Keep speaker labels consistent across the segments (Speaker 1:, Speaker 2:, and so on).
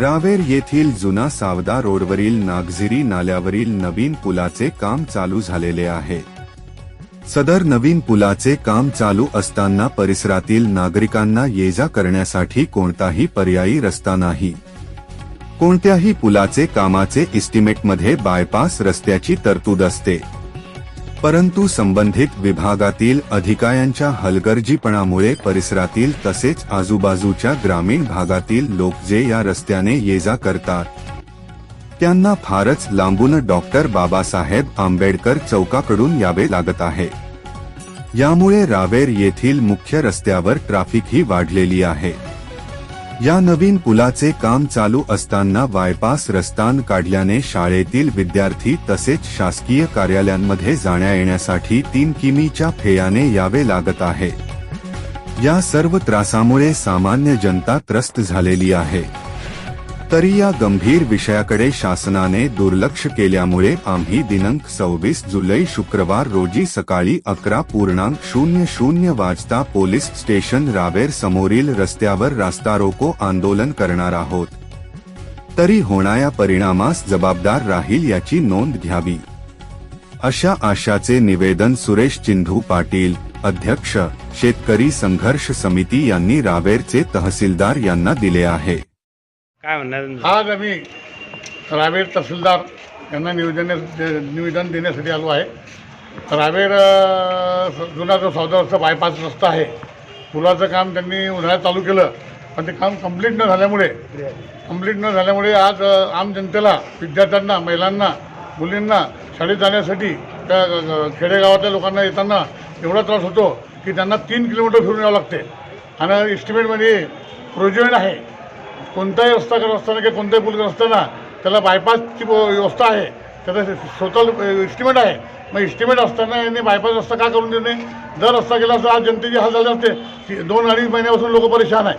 Speaker 1: रावेर येथील जुना सावदा रोडवरील नागझिरी नाल्यावरील नवीन पुलाचे काम चालू झालेले आहे. सदर नवीन पुलाचे काम चालू असताना परिसरातील नागरिकांना ये जा करण्यासाठी कोणताही पर्यायी रस्ता नाही. कोणत्याही पुलाचे कामाचे इस्टिमेटमध्ये बायपास रस्त्याची तरतूद असते. परंतु संबंधित विभागातील अधिकाऱ्यांच्या हलगर्जीपणामुळे परिसरातील तसेच आजूबाजूच्या ग्रामीण भागातील लोक जे या रस्त्याने ये जा करतात त्यांना फारच लांबून डॉक्टर बाबासाहेब आंबेडकर चौकाकडून यावे लागत आहे. यामुळे रावेर येथील मुख्य रस्त्यावर ट्राफिकही वाढलेली आहे. या नवीन पुलाचे काम चालू असताना बायपास रस्तान काढल्याने शाळेतील विद्यार्थी तसेच शासकीय कार्यालयांमध्ये जाण्या येण्यासाठी तीन किमीच्या फेयाने यावे लागत आहे. या सर्व त्रासामुळे सामान्य जनता त्रस्त झालेली आहे. तरी या गंभीर विषयाकडे शासनाने दुर्लक्ष केल्यामुळे आम्ही दिनांक सव्वीस जुलै शुक्रवार रोजी सकाळी अकरा पूर्णांक शून्य शून्य वाजता पोलीस स्टेशन रावेर समोरील रस्त्यावर रास्ता रोको आंदोलन करणार आहोत. तरी होणाऱ्या परिणामास जबाबदार राहील याची नोंद घ्यावी. अशा आशाचे निवेदन सुरेश चिंधू पाटील अध्यक्ष शेतकरी संघर्ष समिती यांनी रावेरचे तहसीलदार यांना दिले आहे.
Speaker 2: काय म्हणणार
Speaker 3: आज आम्ही रावेर तहसीलदार यांना निवेदन निवेदन देण्यासाठी आलो आहे. रावेर अ, जुना जो सौदा बायपास रस्ता आहे पुलाचं काम त्यांनी उन्हाळ्यात चालू केलं पण ते काम कंप्लीट न झाल्यामुळे कंप्लीट न झाल्यामुळे आज अ, आम जनतेला विद्यार्थ्यांना महिलांना मुलींना शाळेत जाण्यासाठी त्या खेडेगावातल्या लोकांना येताना एवढा त्रास होतो की त्यांना तीन किलोमीटर फिरून यावं लागते. आणि इस्टिमेटमध्ये प्रोजेक्ट आहे कोणताही रस्ता करत असताना किंवा कोणताही पूल करत असताना त्याला बायपासची व्यवस्था आहे. त्याचं स्वतः इस्टिमेट आहे. मग इस्टिमेट असताना यांनी बायपास रस्ता का करून देणे जर रस्ता गेला असता आज जनतेची हाल झाले असते. ती- दोन अडीच महिन्यापासून लोक परेशान आहे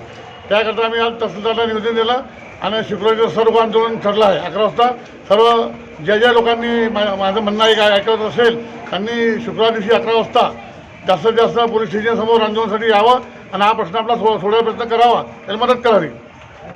Speaker 3: त्याकरता आम्ही आज तहसीलदारला निवेदन दिलं आणि शुक्रवारी सर्व आंदोलन ठरलं आहे. अकरा वाजता सर्व ज्या ज्या लोकांनी मा- माझं म्हणणं आहे काय ऐकत असेल त्यांनी शुक्रवार दिवशी अकरा वाजता जास्तीत जास्त पोलीस स्टेशनसमोर आंदोलनासाठी यावं आणि हा प्रश्न आपला सो सोडायचा प्रयत्न करावा. त्याला मदत करावी.